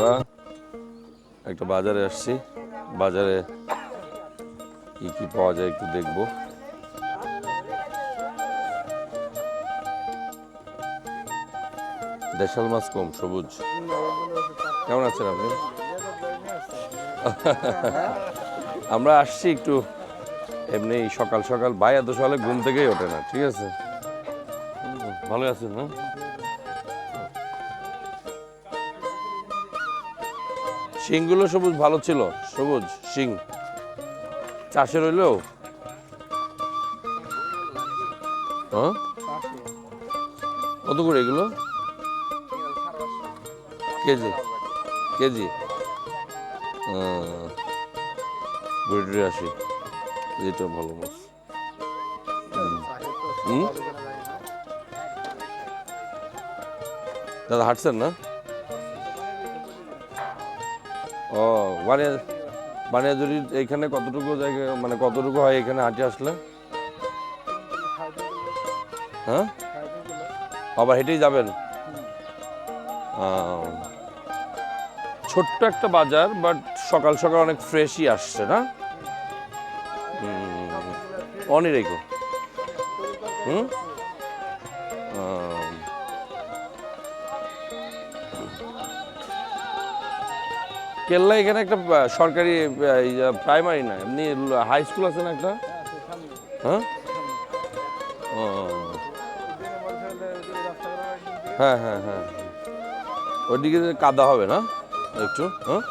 আমরা একটা বাজারে আসছি। বাজারে কি কি পাওয়া যায় একটু দেখব। দেশাল মাছ কম, সবুজ। কেমন আছেন আপনি? আমরা আসছি একটু এমনি সকাল সকাল ভাই এত সকালে ঘুম থেকেই ওঠে না, ঠিক আছে? ভালো আছেন, না? শিংগুলো সবুজ, ভালো ছিল। সবুজ, শিং। চাষের হইলেও হ্যাঁ? কত করে এগুলো? কেজি। কেজি? ঘুরে আসি যেটা ভালো মাছ। হুম? দাদা হাঁটছেন না? ও মানে বানিয়াজুরি এইখানে কতটুকু জায়গা মানে কতটুকু হয় এখানে হাঁটে আসলে? হ্যাঁ? আবার হেঁটেই যাবেন? ছোট্ট একটা বাজার, বাট সকাল সকাল অনেক ফ্রেশই আসছে, না? অনেক রেখো হুম? কেল্লা এখানে একটা সরকারি প্রাইমারি না, এমনি হাই স্কুল আছে না একটা? হ্যাঁ? হ্যাঁ হ্যাঁ হ্যাঁ। কাদা হবে না, একটু হ্যাঁ?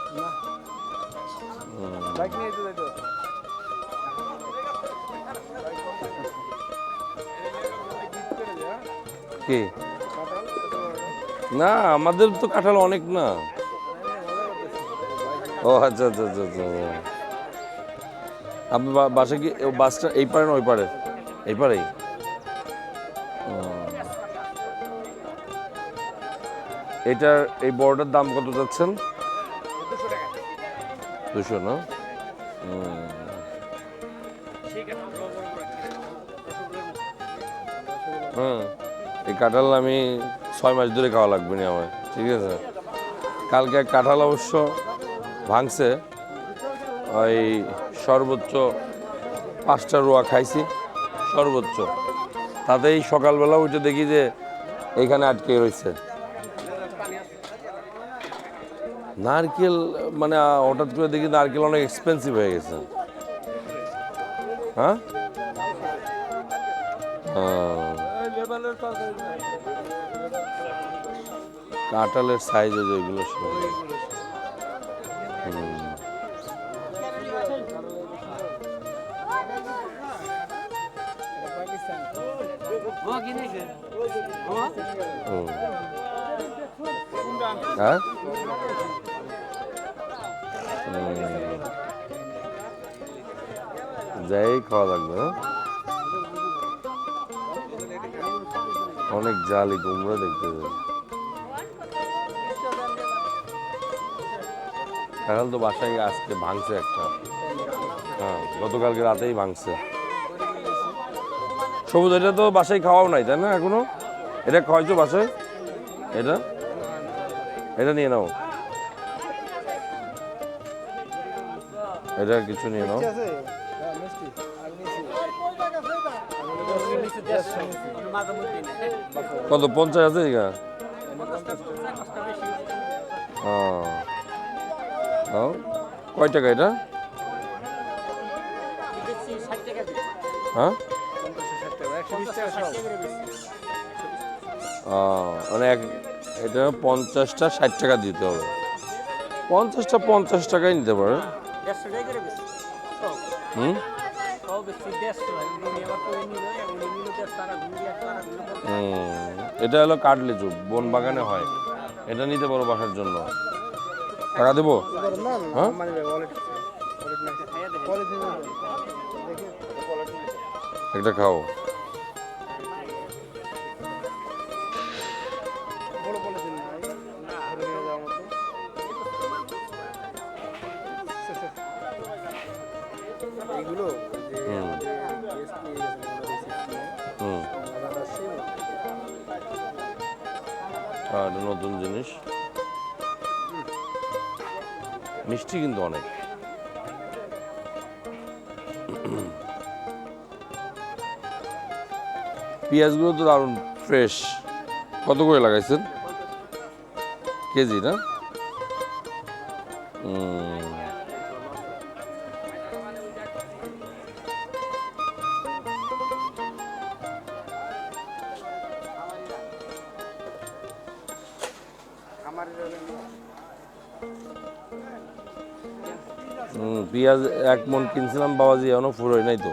কি? না, আমাদের তো কাঁঠাল অনেক না। ও আচ্ছা আচ্ছা আচ্ছা আচ্ছা আপনি বা- বাসা কি বাসটা এই পারে না ওই পারে? এই পারেই? এটার, এই বড়টার দাম কত যাচ্ছেন দুশো না। হ্যাঁ এই কাঁঠাল আমি ছয় মাস ধরে খাওয়া লাগবে না আমার, ঠিক আছে? কালকে কাঁঠাল অবশ্য ভাঙছে। ওই সর্বোচ্চ পাঁচটা রোয়া খাইছি সর্বোচ্চ। তাতেই সকালবেলা উঠে দেখি যে এখানে আটকে রয়েছে নারকেল মানে হঠাৎ করে দেখি নারকেল অনেক এক্সপেন্সিভ হয়ে গেছে। হ্যাঁ? আহ, কাঁঠালের সাইজ ওইগুলো সব। হ্যাঁ যাই খাওয়া লাগবে হ্যাঁ? অনেক জালি কুমড়ো দেখতে কাঁঠাল তো বাসায় আজকে ভাঙছে একটা। হ্যাঁ গতকালকে রাতেই ভাঙছে। সবুজ, এটা তো বাসায় খাওয়াও নাই, তাই না এখনও? এটা খাওয়াইছো বাসায়? এটা? এটা নিয়ে নাও। এটা কিছু নিয়ে নাও। কত, পঞ্চাশ আছে কয় টাকা এটা? হ্যাঁ? মানে এক, এটা পঞ্চাশটা ষাট টাকা দিতে হবে। পঞ্চাশটা পঞ্চাশ টাকাই নিতে পারে। হুম? এটা হলো কাঠ লিচু বন বাগানে হয়। এটা নিতে পারো বাসার জন্য। টাকা দেবো? হ্যাঁ? একটা খাও। হুম। আমাদের মিষ্টি কিন্তু অনেক। পেঁয়াজগুলো তো দারুণ ফ্রেশ কত করে লাগাইছেন? কেজি না? হুম, পেঁয়াজ এক মন কিনছিলাম, বাবাজি এখনও ফুরোয় নাই তো।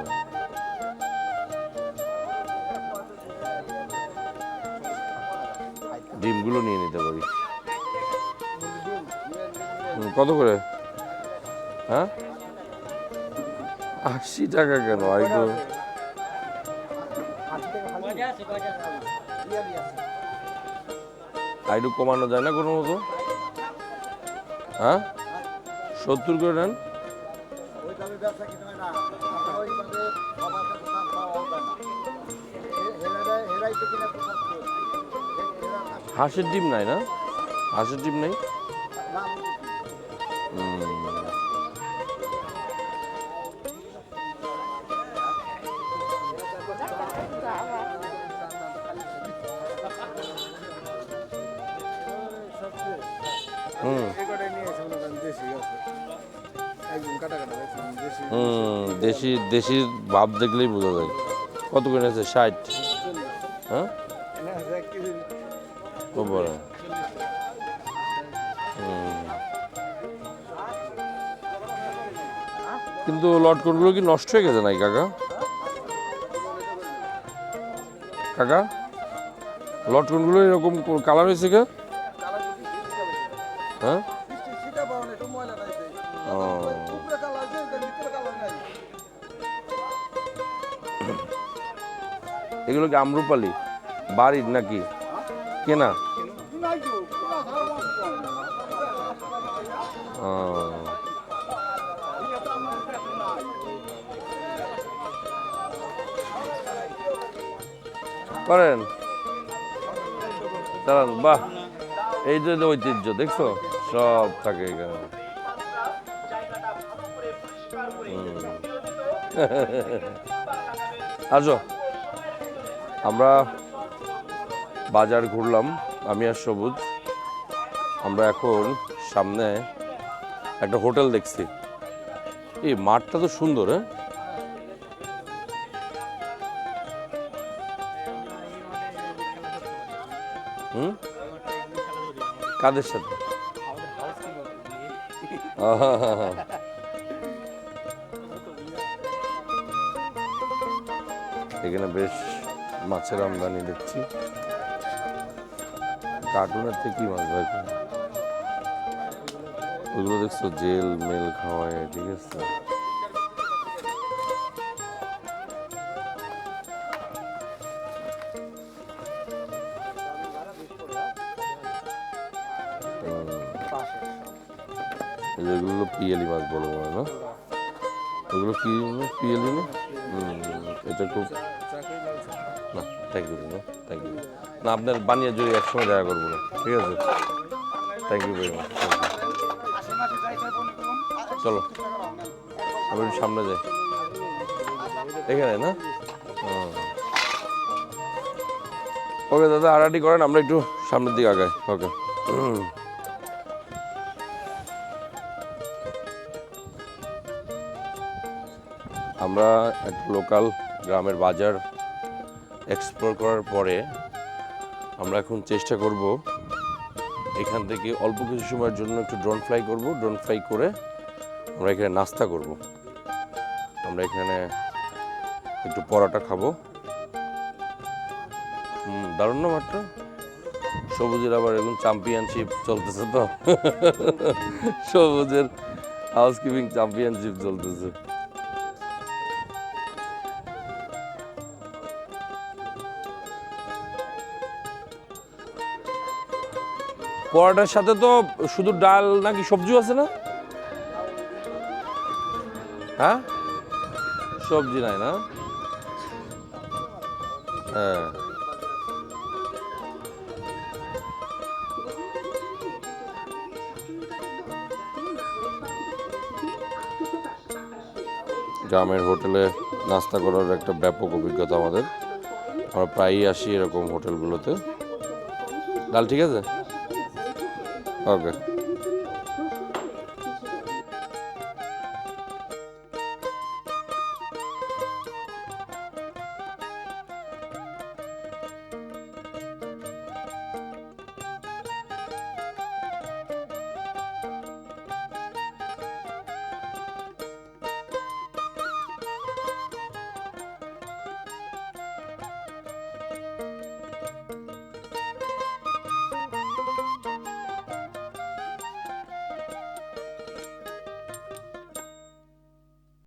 ডিমগুলো নিয়ে নিতে পারি। কত করে? হ্যাঁ? আশি টাকা কেন? একদম আইডু কমানো যায় না কোনো মতো? হ্যাঁ? সত্তর করে নেন। হাঁসের ডিম নাই না? হাঁসের ডিম নেই? হুম দেশি দেশির ভাব দেখলেই বোঝা যায়। কত করে নিয়েছে ষাট? হ্যাঁ? খুব বড়। কিন্তু লটকনগুলো কি নষ্ট হয়ে গেছে নাই কাকা? কাকা? লটকনগুলো এরকম কালার হয়েছে কে হ্যাঁ এগুলো কি আমরুপালি? বাড়ির নাকি? কেনা। করেন। বাহ। এই যে ঐতিহ্য, দেখছ? সব থাকে এখানে। আসো। আমরা বাজার ঘুরলাম আমি আর সবুজ। আমরা এখন সামনে একটা হোটেল দেখছি। এই মাঠটা তো সুন্দর হ্যাঁ? হুম? কাদের সাথে? আহা। এখানে বেশ মাছের আমদানি দেখছি। কার্টুনের থেকে কি মাছ ভাই ওগুলো দেখছ, জেল, মেল খাওয়ায়, ঠিক আছে। এগুলো পিয়ালি মাছ বলে না? এগুলো কি, পিয়ালি না? এটা খুব থ্যাংক ইউ থ্যাংক ইউ না, আপনার বানিয়ে যদি একসময় দেখা করব না, ঠিক আছে? থ্যাংক ইউ ভেরি মাচ চলো, আমি সামনে যাই। এখানে, না? ওকে, দাদা আড়াটি করেন, আমরা একটু সামনের দিকে আগাই। ওকে। আমরা একটা লোকাল গ্রামের বাজার এক্সপ্লোর করার পরে আমরা এখন চেষ্টা করব এখান থেকে অল্প কিছু সময়ের জন্য একটু ড্রোন ফ্লাই করব। ড্রোন ফ্লাই করে আমরা এখানে নাস্তা করব। আমরা এখানে একটু পরোটা খাব। হুম, দারুণ না মাঠটা সবুজের আবার এখন চ্যাম্পিয়নশিপ চলতেছে তো। সবুজের হাউসকিপিং চ্যাম্পিয়নশিপ চলতেছে। পরোটার সাথে তো শুধু ডাল নাকি সবজিও আছে না? হ্যাঁ? সবজি নাই না? হ্যাঁ। গ্রামের হোটেলে নাস্তা করার একটা ব্যাপক অভিজ্ঞতা আমাদের। আমরা প্রায়ই আসি এরকম হোটেলগুলোতে। ডাল ঠিক আছে? ওকে